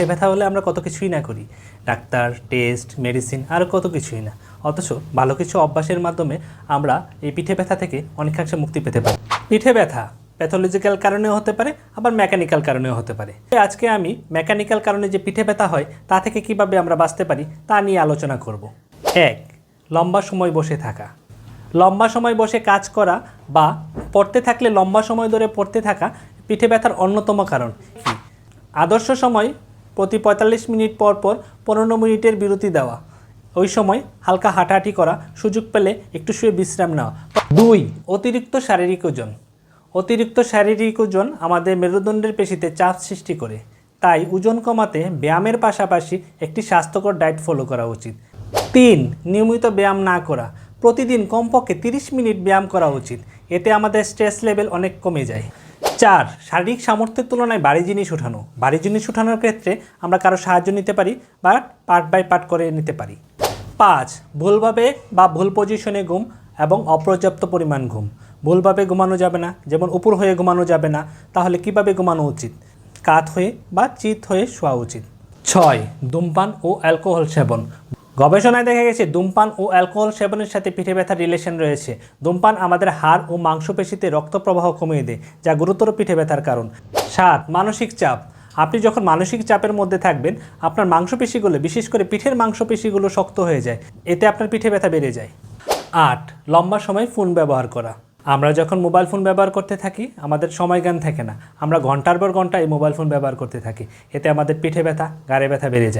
পিঠে ব্যথা হলে আমরা কত কিছুই না করি। ডাক্তার, টেস্ট, মেডিসিন আরও কত কিছুই না। অথচ ভালো কিছু অভ্যাসের মাধ্যমে আমরা এই পিঠে ব্যথা থেকে অনেকাংশে মুক্তি পেতে পারি। পিঠে ব্যথা প্যাথোলজিক্যাল কারণেও হতে পারে, আবার মেকানিক্যাল কারণেও হতে পারে। আজকে আমি মেকানিক্যাল কারণে যে পিঠে ব্যথা হয়, তা থেকে কীভাবে আমরা বাঁচতে পারি, তা নিয়ে আলোচনা করব। এক, লম্বা সময় বসে থাকা। লম্বা সময় বসে কাজ করা বা পড়তে থাকলে লম্বা সময় ধরে পড়তে থাকা পিঠে ব্যথার অন্যতম কারণ? আদর্শ সময় প্রতি পঁয়তাল্লিশ মিনিট পর পর পনেরো মিনিটের বিরতি দেওয়া। ওই সময় হালকা হাঁটাহাঁটি করা সুযোগ পেলে একটু শুয়ে বিশ্রাম নেওয়া। দুই, অতিরিক্ত শারীরিক ওজন। অতিরিক্ত শারীরিক ওজন আমাদের মেরুদণ্ডের পেশিতে চাপ সৃষ্টি করে। তাই ওজন কমাতে ব্যায়ামের পাশাপাশি একটি স্বাস্থ্যকর ডায়েট ফলো করা উচিত। তিন, নিয়মিত ব্যায়াম না করা। প্রতিদিন কমপক্ষে তিরিশ মিনিট ব্যায়াম করা উচিত। এতে আমাদের স্ট্রেস লেভেল অনেক কমে যায়। চার, শারীরিক সামর্থ্যের তুলনায় ভারী জিনিস উঠানো ভারী জিনিস উঠানোর ক্ষেত্রে আমরা কারও সাহায্য নিতে পারি বা পার্ট বাই পার্ট করে নিতে পারি। পাঁচ, ভুলভাবে বা ভুল পজিশনে ঘুম এবং অপর্যাপ্ত পরিমাণ ঘুম। ভুলভাবে ঘুমানো যাবে না, যেমন উপর হয়ে ঘুমানো যাবে না, তাহলে কীভাবে ঘুমানো উচিত? কাত হয়ে বা চিত হয়ে শোয়া উচিত। ছয়, ধূমপান ও অ্যালকোহল সেবন। গবেষণায় দেখা গেছে, ধূমপান ও অ্যালকোহল সেবনের সাথে পিঠে ব্যথার রিলেশন রয়েছে। ধূমপান আমাদের হাড় ও মাংসপেশিতে রক্ত প্রবাহ কমিয়ে দেয়, যা গুরুতর পিঠে ব্যথার কারণ। সাত, মানসিক চাপ। আপনি যখন মানসিক চাপের মধ্যে থাকবেন, আপনার মাংসপেশিগুলো, বিশেষ করে পিঠের মাংসপেশিগুলো শক্ত হয়ে যায়। এতে আপনার পিঠে ব্যথা বেড়ে যায়। আট, লম্বা সময় ফোন ব্যবহার করা। আমরা যখন মোবাইল ফোন ব্যবহার করতে থাকি, আমাদের সময় জ্ঞান থাকে না। আমরা ঘণ্টার পর ঘণ্টা এই মোবাইল ফোন ব্যবহার করতে থাকি। এতে আমাদের পিঠে ব্যথা, গাড়ে ব্যথা বেড়ে যায়।